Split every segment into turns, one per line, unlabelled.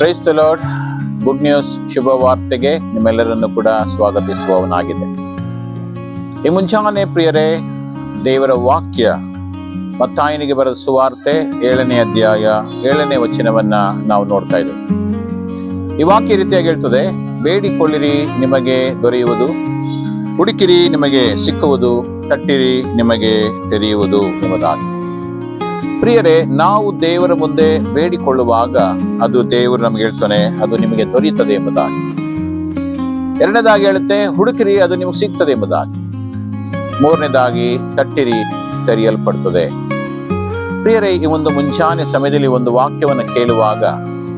Praise the lord good news ಶುಭ ವಾರ್ತೆಗೆ ನಿಮ್ಮೆಲ್ಲರನ್ನು ಕೂಡ ಸ್ವಾಗತಿಸುವವನಾಗಿದೆ. ಈ ಮುಂಚಾನೆ ಪ್ರಿಯರೇ, ದೇವರ ವಾಕ್ಯ, ಮತ್ತಾಯನಿಗೆ ಬರೆದ ಸುವಾರ್ತೆ ಏಳನೇ ಅಧ್ಯಾಯ, ಏಳನೇ ವಚನವನ್ನ ನಾವು ನೋಡ್ತಾ ಇದ್ದೇವೆ. ಈ ವಾಕ್ಯ ರೀತಿಯಾಗಿ ಹೇಳ್ತದೆ, ಬೇಡಿಕೊಳ್ಳಿರಿ, ನಿಮಗೆ ದೊರೆಯುವುದು. ಹುಡುಕಿರಿ, ನಿಮಗೆ ಸಿಕ್ಕುವುದು. ತಟ್ಟಿರಿ, ನಿಮಗೆ ತೆರೆಯುವುದು ಎಂಬುದಾಗಿ. ಪ್ರಿಯರೇ, ನಾವು ದೇವರ ಮುಂದೆ ಬೇಡಿಕೊಳ್ಳುವಾಗ ಅದು ದೇವರು ನಮ್ಗೆ ಹೇಳ್ತಾನೆ, ಅದು ನಿಮಗೆ ದೊರೆಯುತ್ತದೆ ಎಂಬುದಾಗಿ. ಎರಡನೇದಾಗಿ ಹೇಳುತ್ತೆ, ಹುಡುಕಿರಿ, ಅದು ನಿಮಗೆ ಸಿಗ್ತದೆ ಎಂಬುದಾಗಿ. ಮೂರನೇದಾಗಿ, ತಟ್ಟಿರಿ ತೆರೆಯಲ್ಪಡ್ತದೆ ಪ್ರಿಯರೇ, ಈ ಒಂದು ಮುಂಚಾನೆ ಸಮಯದಲ್ಲಿ ಒಂದು ವಾಕ್ಯವನ್ನು ಕೇಳುವಾಗ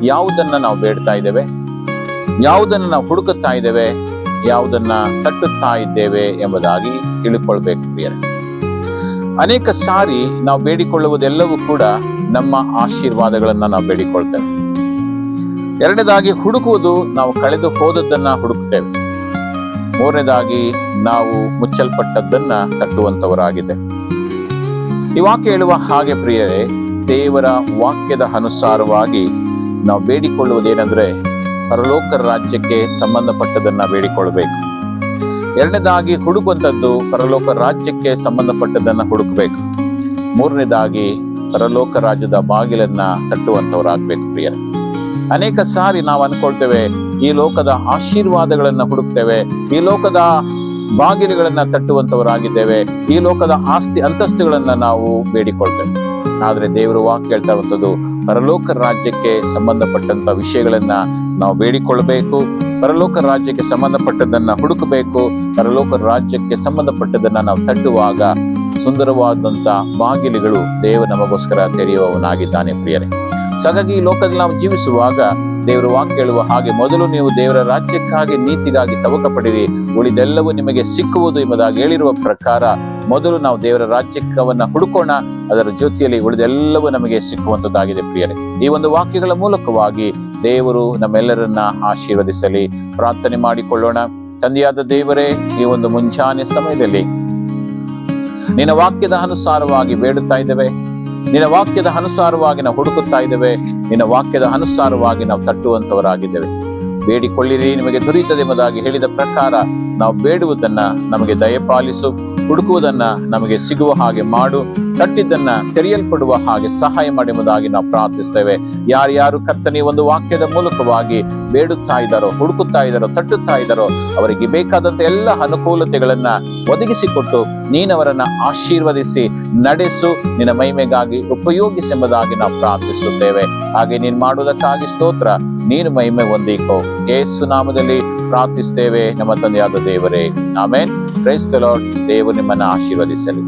ಯಾವುದನ್ನ ನಾವು ಬೇಡ್ತಾ ಇದ್ದೇವೆ? ಯಾವುದನ್ನ ನಾವು ಹುಡುಕುತ್ತಾ ಇದ್ದೇವೆ? ಯಾವುದನ್ನ ತಟ್ಟುತ್ತಾ ಇದ್ದೇವೆ ಎಂಬುದಾಗಿ ತಿಳ್ಕೊಳ್ಬೇಕು ಪ್ರಿಯರೇ. ಅನೇಕ ಸಾರಿ ನಾವು ಬೇಡಿಕೊಳ್ಳುವುದೆಲ್ಲವೂ ಕೂಡ ನಮ್ಮ ಆಶೀರ್ವಾದಗಳನ್ನ ನಾವು ಬೇಡಿಕೊಳ್ತೇವೆ. ಎರಡನೇದಾಗಿ ಹುಡುಕುವುದು ನಾವು ಕಳೆದು ಹೋದದ್ದನ್ನ ಹುಡುಕ್ತೇವೆ. ಮೂರನೇದಾಗಿ ನಾವು ಮುಚ್ಚಲ್ಪಟ್ಟದ್ದನ್ನ ಕಟ್ಟುವಂತವರಾಗಿದೆ. ಈ ವಾಕ್ಯ ಹೇಳುವ ಹಾಗೆ ಪ್ರಿಯರೇ, ದೇವರ ವಾಕ್ಯದ ಅನುಸಾರವಾಗಿ ನಾವು ಬೇಡಿಕೊಳ್ಳುವುದೇನೆಂದ್ರೆ, ಪರಲೋಕ ರಾಜ್ಯಕ್ಕೆ ಸಂಬಂಧಪಟ್ಟದನ್ನ ಬೇಡಿಕೊಳ್ಳಬೇಕು ಎರಡನೇದಾಗಿ ಹುಡುಕುವಂಥದ್ದು ಪರಲೋಕ ರಾಜ್ಯಕ್ಕೆ ಸಂಬಂಧಪಟ್ಟದನ್ನು ಹುಡುಕಬೇಕು. ಮೂರನೇದಾಗಿ ಪರಲೋಕ ರಾಜ್ಯದ ಬಾಗಿಲನ್ನ ತಟ್ಟುವಂತವರಾಗ್ಬೇಕು ಪ್ರಿಯ ಅನೇಕ ಸಾರಿ ನಾವು ಅನ್ಕೊಳ್ತೇವೆ, ಈ ಲೋಕದ ಆಶೀರ್ವಾದಗಳನ್ನ ಹುಡುಕ್ತೇವೆ, ಈ ಲೋಕದ ಬಾಗಿಲುಗಳನ್ನ ತಟ್ಟುವಂತವರಾಗಿದ್ದೇವೆ ಈ ಲೋಕದ ಆಸ್ತಿ ಅಂತಸ್ತುಗಳನ್ನ ನಾವು ಬೇಡಿಕೊಳ್ತೇವೆ. ಆದ್ರೆ ದೇವರು ವಾಕ್ ಹೇಳ್ತಾ ಇರುವಂಥದ್ದು, ಪರಲೋಕ ರಾಜ್ಯಕ್ಕೆ ಸಂಬಂಧಪಟ್ಟಂತ ವಿಷಯಗಳನ್ನ ನಾವು ಬೇಡಿಕೊಳ್ಬೇಕು ಪರಲೋಕ ರಾಜ್ಯಕ್ಕೆ ಸಂಬಂಧಪಟ್ಟದನ್ನ ಹುಡುಕಬೇಕು, ಪರಲೋಕ ರಾಜ್ಯಕ್ಕೆ ಸಂಬಂಧಪಟ್ಟದನ್ನ ನಾವು ತಟ್ಟುವಾಗ ಸುಂದರವಾದಂತ ಬಾಗಿಲುಗಳು ದೇವ ನಮಗೋಸ್ಕರ ತೆರೆಯುವವನಾಗಿದ್ದಾನೆ ಪ್ರಿಯರೇ. ಹಾಗಾಗಿ ಈ ಲೋಕದಲ್ಲಿ ನಾವು ಜೀವಿಸುವಾಗ ದೇವರ ವಾಕ್ ಹೇಳುವ ಹಾಗೆ ಮೊದಲು ನೀವು ದೇವರ ರಾಜ್ಯಕ್ಕಾಗಿ ನೀತಿಗಾಗಿ ತವಕ ಪಡಿರಿ ಉಳಿದೆಲ್ಲವೂ ನಿಮಗೆ ಸಿಕ್ಕುವುದು ಎಂಬುದಾಗಿ ಹೇಳಿರುವ ಪ್ರಕಾರ ಮೊದಲು ನಾವು ದೇವರ ರಾಜ್ಯಕ್ಕವನ್ನ ಹುಡುಕೋಣ, ಅದರ ಜೊತೆಯಲ್ಲಿ ಉಳಿದೆಲ್ಲವೂ ನಮಗೆ ಸಿಕ್ಕುವಂತದ್ದಾಗಿದೆ ಪ್ರಿಯರೇ. ಈ ಒಂದು ವಾಕ್ಯಗಳ ಮೂಲಕವಾಗಿ ದೇವರು ನಮ್ಮೆಲ್ಲರನ್ನ ಆಶೀರ್ವದಿಸಲಿ. ಪ್ರಾರ್ಥನೆ ಮಾಡಿಕೊಳ್ಳೋಣ. ತಂದೆಯಾದ ದೇವರೇ, ಈ ಒಂದು ಮುಂಚಾನೆ ಸಮಯದಲ್ಲಿ ನಿನ್ನ ವಾಕ್ಯದ ಅನುಸಾರವಾಗಿ ಬೇಡುತ್ತಾ ಇದ್ದೇವೆ. ನಿನ್ನ ವಾಕ್ಯದ ಅನುಸಾರವಾಗಿ ನಾವು ಹುಡುಕುತ್ತಾ ಇದ್ದೇವೆ. ನಿನ್ನ ವಾಕ್ಯದ ಅನುಸಾರವಾಗಿ ನಾವು ತಟ್ಟುವಂತವರಾಗಿದ್ದೇವೆ. ಬೇಡಿಕೊಳ್ಳಿರಿ, ನಿಮಗೆ ದೊರೆಯುತ್ತದೆ ಎಂಬುದಾಗಿ ಹೇಳಿದ ಪ್ರಕಾರ ನಾವು ಬೇಡುವುದನ್ನ ನಮಗೆ ದಯಪಾಲಿಸು, ಹುಡುಕುವುದನ್ನ ನಮಗೆ ಸಿಗುವ ಹಾಗೆ ಮಾಡು ತಟ್ಟಿದ್ದನ್ನ ತೆರೆಯಲ್ಪಡುವ ಹಾಗೆ ಸಹಾಯ ಮಾಡಿ ಎಂಬುದಾಗಿ ನಾವು ಪ್ರಾರ್ಥಿಸ್ತೇವೆ. ಯಾರ್ಯಾರು ಕರ್ತನೆ ಒಂದು ವಾಕ್ಯದ ಮೂಲಕವಾಗಿ ಬೇಡುತ್ತಾ ಇದ್ದಾರೋ, ಹುಡುಕುತ್ತಾ ಇದ್ದಾರೋ, ತಟ್ಟುತ್ತಾ ಇದ್ದಾರೋ, ಅವರಿಗೆ ಬೇಕಾದಂತ ಎಲ್ಲ ಅನುಕೂಲತೆಗಳನ್ನ ಒದಗಿಸಿಕೊಟ್ಟು ನೀನವರನ್ನ ಆಶೀರ್ವದಿಸಿ, ನಡೆಸು, ನಿನ್ನ ಮಹಿಮೆಗಾಗಿ ಉಪಯೋಗಿಸೆಂಬುದಾಗಿ ನಾವು ಪ್ರಾರ್ಥಿಸುತ್ತೇವೆ. ಹಾಗೆ ನೀನ್ ಮಾಡುವುದಕ್ಕಾಗಿ ಸ್ತೋತ್ರ, ನೀನು ಮಹಿಮೆ ಹೊಂದಿಕೋ. ಯೇಸು ನಾಮದಲ್ಲಿ ಪ್ರಾರ್ಥಿಸ್ತೇವೆ, ನಮ್ಮ ತಂದೆಯಾದ ದೇವರೇ ಆಮೇನ್ ಪ್ರೈಸ್ ದ ಲಾರ್ಡ್ ದೇವರು ನಿಮ್ಮನ್ನ ಆಶೀರ್ವದಿಸಲಿ